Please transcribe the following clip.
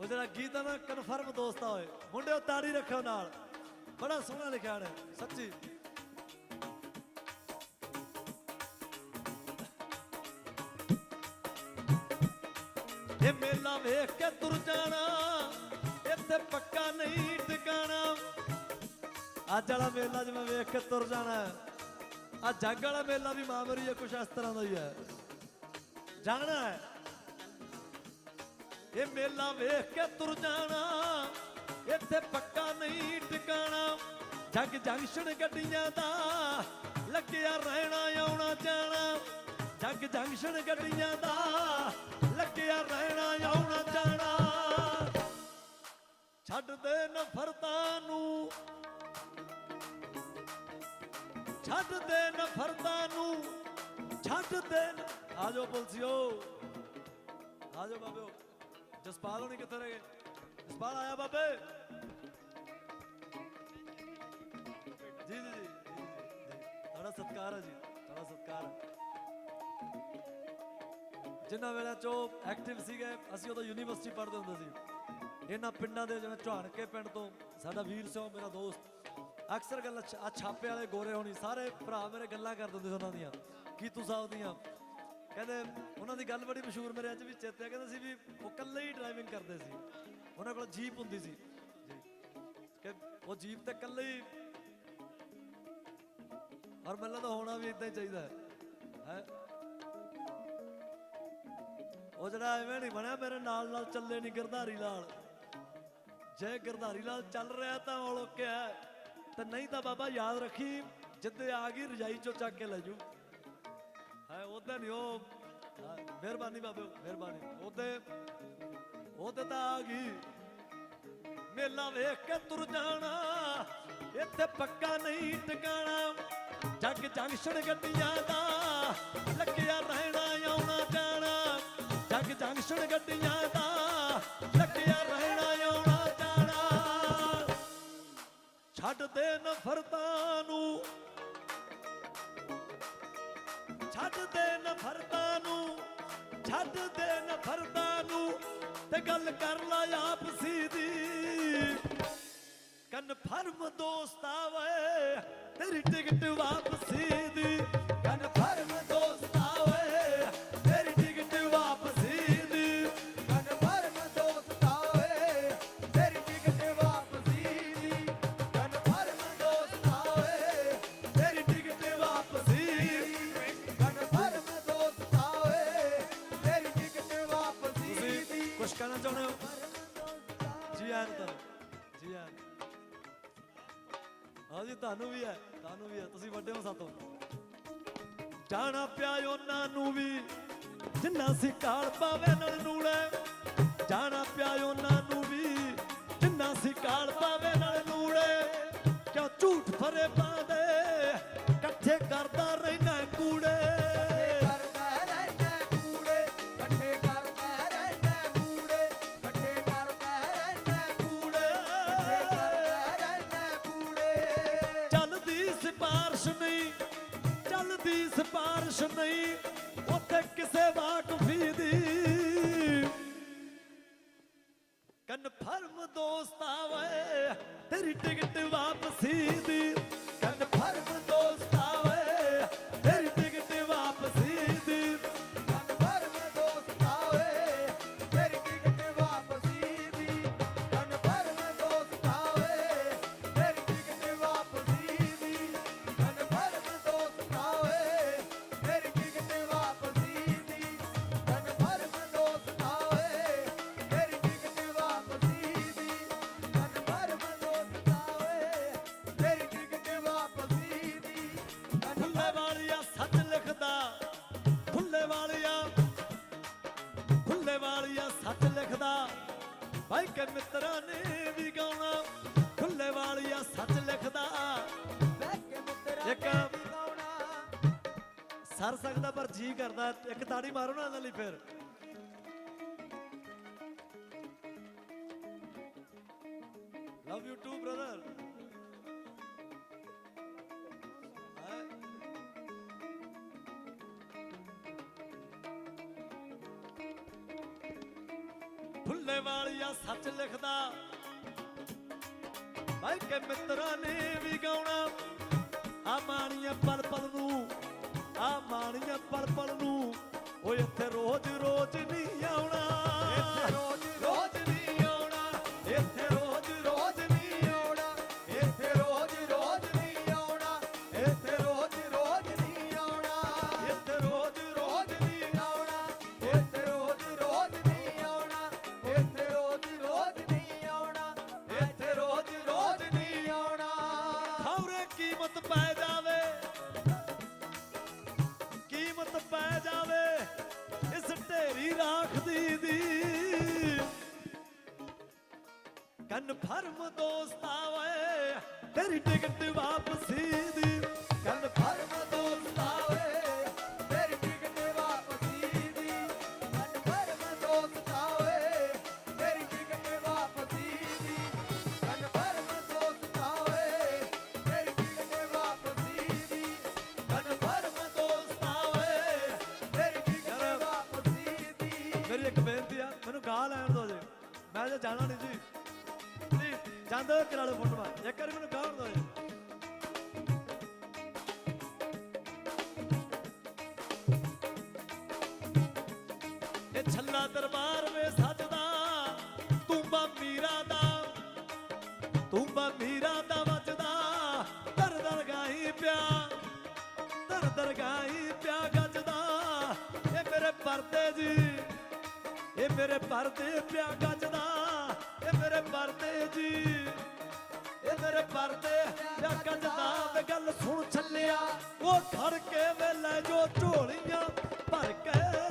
ਉਹ ਜਿਹੜਾ ਗੀਤ ਆ ਨਾ ਕਨਫਰਮ ਦੋਸਤਾ ਹੋਏ ਮੁੰਡਿਓ, ਤਾੜੀ ਰੱਖੋ ਨਾਲ। ਬੜਾ ਸੋਹਣਾ ਲਿਖਿਆ ਨੇ ਸੱਚੀ। ਇਹ ਮੇਲਾ ਵੇਖ ਕੇ ਤੁਰ ਜਾਣਾ, ਇੱਥੇ ਪੱਕਾ ਨਹੀਂ ਟਿਕਾਣਾ। ਅੱਜ ਵਾਲਾ ਮੇਲਾ ਜਿਵੇਂ ਵੇਖ ਕੇ ਤੁਰ ਜਾਣਾ। ਆ ਜੱਗ ਵਾਲਾ ਮੇਲਾ ਵੀ ਮਾਂ ਮੇਰੀ ਹੈ ਕੁਛ ਇਸ ਤਰ੍ਹਾਂ ਦਾ ਹੀ ਹੈ ਜਾਣਾ ਹੈ। ਇਹ ਮੇਲਾ ਵੇਖ ਕੇ ਤੁਰ ਜਾਣਾ, ਇੱਥੇ ਪੱਕਾ ਨਹੀਂ ਟਿਕਾਣਾ। ਜਗ ਜੰਕਸ਼ਨ ਗੱਡੀਆਂ ਦਾ ਲੱਗਿਆ ਰਹਿਣਾ, ਆਉਣਾ ਜਾਣਾ। ਜੱਗ ਜੰਕਸ਼ਨ ਗੱਡੀਆਂ ਦਾ ਲੱਗਿਆ ਰਹਿਣਾ, ਆਉਣਾ ਜਾਣਾ। ਛੱਡ ਦੇ ਨਫ਼ਰਤਾਂ ਨੂੰ। ਛੱਡ ਦੇ ਨਫ਼ਰਤਾਂ ਨੂੰ। ਛੱਡ ਦੇ ਨ- ਆ ਜਾਓ ਪੁਲਸੀਓ। ਆ ਜਾਓ ਬਾਬਿਓ। ਜਸਪਾਲ ਹੋਣੀ ਕਿੱਥੇ ਰਹਿ ਗਏ ਜਸਪਾਲ ਆਇਆ ਬਾਬੇ। ਜੀ ਜੀ ਜੀ ਤੁਹਾਡਾ ਸਤਿਕਾਰ ਹੈ ਜੀ, ਤੁਹਾਡਾ ਸਤਿਕਾਰ ਹੈ। ਜਿੰਨਾ ਵੇਲੇ ਚੋ ਐਕਟਿਵ ਸੀਗੇ, ਅਸੀਂ ਉਦੋਂ ਯੂਨੀਵਰਸਿਟੀ ਪੜ੍ਹਦੇ ਹੁੰਦੇ ਸੀ। ਇਹਨਾਂ ਪਿੰਡਾਂ ਦੇ ਜਿਵੇਂ ਝਾਣਕੇ ਪਿੰਡ ਤੋਂ ਸਾਡਾ ਵੀਰ ਸਿੰਘ ਮੇਰਾ ਦੋਸਤ। ਅਕਸਰ ਗੱਲ ਆ ਛਾਪੇ ਵਾਲੇ ਗੋਰੇ ਹੋਣੀ, ਸਾਰੇ ਭਰਾ ਮੇਰੇ ਗੱਲਾਂ ਕਰਦੇ ਹੁੰਦੇ ਸੀ ਉਹਨਾਂ ਦੀਆਂ ਕੀਤੂ ਸਾਹਿਬ ਦੀਆਂ। ਕਹਿੰਦੇ ਉਹਨਾਂ ਦੀ ਗੱਲ ਬੜੀ ਮਸ਼ਹੂਰ ਮੇਰੇ ਅੱਜ ਵੀ ਚੇਤੇ ਆ, ਕਹਿੰਦੇ ਸੀ ਵੀ ਉਹ ਇਕੱਲੇ ਹੀ ਡਰਾਈਵਿੰਗ ਕਰਦੇ ਸੀ। ਉਹਨਾਂ ਕੋਲ ਜੀਪ ਹੁੰਦੀ ਸੀ। ਜੀ। ਕਿ ਉਹ ਜੀਪ ਤੇ ਇਕੱਲੇ ਹੀ ਔਰ ਮੈਨੂੰ ਤਾਂ ਹੋਣਾ ਵੀ ਇਦਾਂ ਹੀ ਚਾਹੀਦਾ ਹੈ। ਹੈ? ਉਹ ਜਿਹੜਾ ਐਵੇਂ ਨਹੀਂ ਬਣਿਆ, ਮੇਰੇ ਨਾਲ ਨਾਲ ਚੱਲੇ ਨਹੀਂ ਗਰਧਾਰੀ ਲਾਲ। ਜੇ ਗਿਰਧਾਰੀ ਲਾਲ ਚੱਲ ਰਿਹਾ ਤਾਂ ਉਹ ਕਿਹਾ ਤੇ ਨਹੀਂ ਤਾਂ ਬਾਬਾ ਯਾਦ ਰੱਖੀ, ਜਿੱਦੇ ਆ ਗਈ ਰਜਾਈ ਚੋਂ ਚੱਕ ਕੇ ਲੈ ਜੂ। ਹੈ ਉਹਦਾ ਨਹੀਂ ਉਹ ਮਿਹਰਬਾਨੀ ਬਾਬੇ, ਮਿਹਰਬਾਨੀ। ਉਹਦੇ ਉਹਦੇ ਤਾਂ ਆ ਗਈ। ਮੇਲਾ ਵੇਖ ਕੇ ਤੁਰ ਜਾਣਾ, ਇੱਥੇ ਪੱਕਾ ਨਹੀਂ ਟਿਕਾਣਾ। ਜੱਗ ਜੰਕਸ਼ਨ ਗੱਡੀਆਂ ਦਾ ਲੱਗਿਆ ਰਹਿਣਾ ਆਉਣਾ ਜਾਣਾ। ਜੱਗ ਜੰਕਸ਼ਨ ਗੱਡੀਆਂ ਦਾ ਲੱਗਿਆ ਰਹਿਣਾ ਆਉਣਾ ਜਾਣਾ। ਛੱਡ ਦੇ ਨਫ਼ਰਤਾਂ ਨੂੰ ਛੱਡ ਦੇ ਨਫ਼ਰਤਾਂ ਨੂੰ, ਛੱਡ ਦੇ ਨਫ਼ਰਤਾਂ ਨੂੰ ਤੇ ਗੱਲ ਕਰ ਲੈ ਆਪਸੀ ਦੀ ਕਨਫਰਮ ਦੋਸਤਾ ਵੇ ਤੇਰੀ ਟਿਕਟ ਵਾਪਸੀ ਦੀ। ਕਨਫਰਮ ਜੀ ਹਾਂ ਜੀ, ਤੁਹਾਨੂੰ ਵੀ ਹੈ, ਤੁਹਾਨੂੰ ਵੀ ਹੈ, ਤੁਸੀਂ ਵੱਡੇ ਹੋ ਸਾਤੋਂ। ਜਾਣਾ ਪਿਆ ਉਹਨਾਂ ਨੂੰ ਵੀ, ਜਿੰਨਾ ਸੀ ਕਾਲ ਪਾਵੇ ਨਾਲ ਨੂਲੇ ਜਾਣਾ ਪਿਆ ਉਹਨਾਂ ਨੂੰ ਵੀ ਸਿਫਾਰਿਸ਼ ਨਹੀਂ ਉੱਥੇ ਕਿਸੇ ਵਾਕਫੀ ਦੀ। ਕਨਫਰਮ ਦੋਸਤਾ ਵੇ ਤੇਰੀ ਟਿਕਟ ਵਾਪਸੀ ਦੀ। ਸਰ ਸਕਦਾ, ਪਰ ਜੀ ਕਰਦਾ। ਇੱਕ ਤਾੜੀ ਮਾਰੋ ਨਾ ਇਹਨਾਂ ਲਈ ਫਿਰ। ਲਵ ਯੂ ਟੂ ਬ੍ਰਦਰ ਫੁੱਲੇ ਵਾਲੀਆ ਸੱਚ ਲਿਖਦਾ। ਭਾਈ ਕੇ ਮਿੱਤਰਾਂ ਨੇ ਵੀ ਗਾਉਣਾ। ਆ ਮਾਣੀਆਂ ਪਲ ਪਲ ਨੂੰ। ਆ ਮਾਣੀਆਂ ਪਲ ਪਲ ਨੂੰ ਓਏ ਇੱਥੇ ਰੋਜ਼ ਕਨਫਰਮ ਦੋਸਤਾ ਓਏ ਤੇਰੀ ਟਿਕਟ ਵਾਪਸੀ ਦੀ। ਪਲੀਜ਼ ਜਾਂਦੇ ਹੋਏ ਕਰਾ ਲਓ ਫੋਟੋਆਂ ਇੱਕ ਵਾਰੀ ਮੈਨੂੰ ਗਾਉਣ ਦਿਓ। ਇਹ ਛੱਲਾ ਦਰਬਾਰ ਵੇ ਸੱਜਦਾ, ਤੂੰਬਾ ਮੀਰਾ ਦਾ, ਤੂੰਬਾ ਮੀਰਾ ਦਾ ਵੱਜਦਾ। ਦਰ ਦਰ ਗਾਈ ਪਿਆ ਦਰ ਦਰਗਾਹੀ ਪਿਆ ਗੱਜਦਾ। ਇਹ ਮੇਰੇ ਪਰਦੇ ਜੀ, ਇਹ ਮੇਰੇ ਪਰਦੇ ਪਿਆ ਗੱਜਦਾ। ਮੇਰੇ ਪਰਦੇ ਜੀ। ਇਹ ਮੇਰੇ ਪਰਦੇ ਪਿਆ ਗੱਜਦਾ ਵੇ ਗੱਲ ਸੁਣ ਛੱਲਿਆ। ਉਹ ਖੜ ਕੇ ਵੇਲੇ ਜੋ ਝੋਲੀਆਂ ਭਰ ਕੇ।